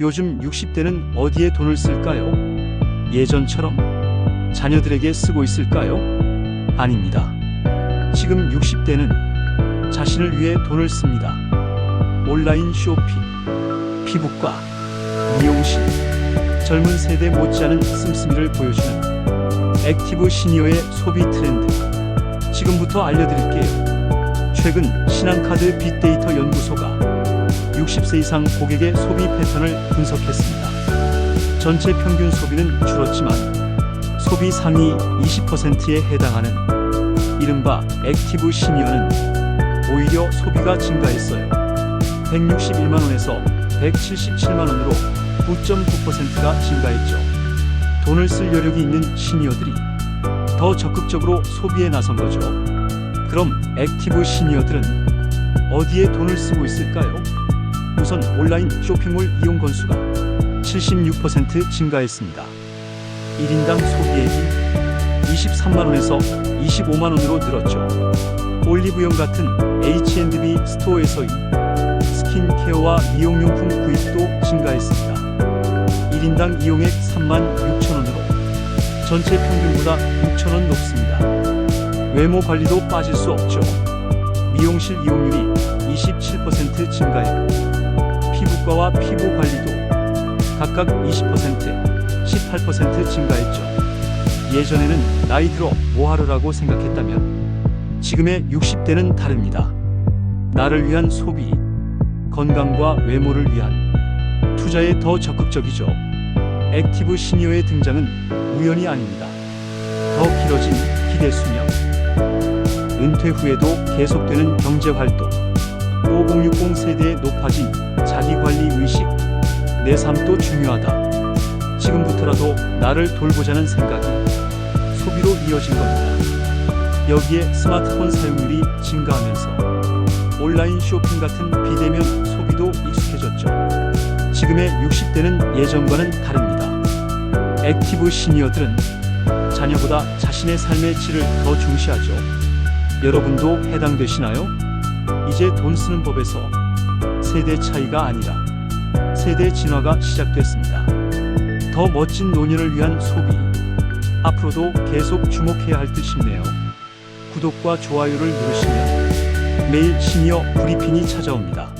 요즘 60대는 어디에 돈을 쓸까요? 예전처럼 자녀들에게 쓰고 있을까요? 아닙니다. 지금 60대는 자신을 위해 돈을 씁니다. 온라인 쇼핑, 피부과, 미용실, 젊은 세대 못지않은 씀씀이를 보여주는 액티브 시니어의 소비 트렌드. 지금부터 알려드릴게요. 최근 신한카드 빅데이터 연구소가 60세 이상 고객의 소비 패턴을 분석했습니다. 전체 평균 소비는 줄었지만 소비 상위 20%에 해당하는 이른바 액티브 시니어는 오히려 소비가 증가했어요. 161만 원에서 177만 원으로 9.9%가 증가했죠. 돈을 쓸 여력이 있는 시니어들이 더 적극적으로 소비에 나선 거죠. 그럼 액티브 시니어들은 어디에 돈을 쓰고 있을까요? 우선 온라인 쇼핑몰 이용 건수가 76% 증가했습니다. 1인당 소비액이 23만 원에서 25만 원으로 늘었죠. 올리브영 같은 H&B 스토어에서의 스킨케어와 미용용품 구입도 증가했습니다. 1인당 이용액 3만 6천 원으로 전체 평균보다 6천 원 높습니다. 외모 관리도 빠질 수 없죠. 미용실 이용률이 27% 증가했고 피부과와 피부 관리도 각각 20%, 18% 증가했죠. 예전에는 나이 들어 뭐하러라고 생각했다면 지금의 60대는 다릅니다. 나를 위한 소비, 건강과 외모를 위한 투자에 더 적극적이죠. 액티브 시니어의 등장은 우연이 아닙니다. 더 길어진 기대 수명, 은퇴 후에도 계속되는 경제 활동, 5060 세대의 높아진 자기 관리 의식, 내 삶도 중요하다. 지금부터라도 나를 돌보자는 생각이 소비로 이어진 겁니다. 여기에 스마트폰 사용률이 증가하면서 온라인 쇼핑 같은 비대면 소비도 익숙해졌죠. 지금의 60대는 예전과는 다릅니다. 액티브 시니어들은 자녀보다 자신의 삶의 질을 더 중시하죠. 여러분도 해당되시나요? 이제 돈 쓰는 법에서 세대 차이가 아니라 세대 진화가 시작됐습니다. 더 멋진 노년을 위한 소비. 앞으로도 계속 주목해야 할 듯 싶네요. 구독과 좋아요를 누르시면 매일 시니어 브리핑이 찾아옵니다.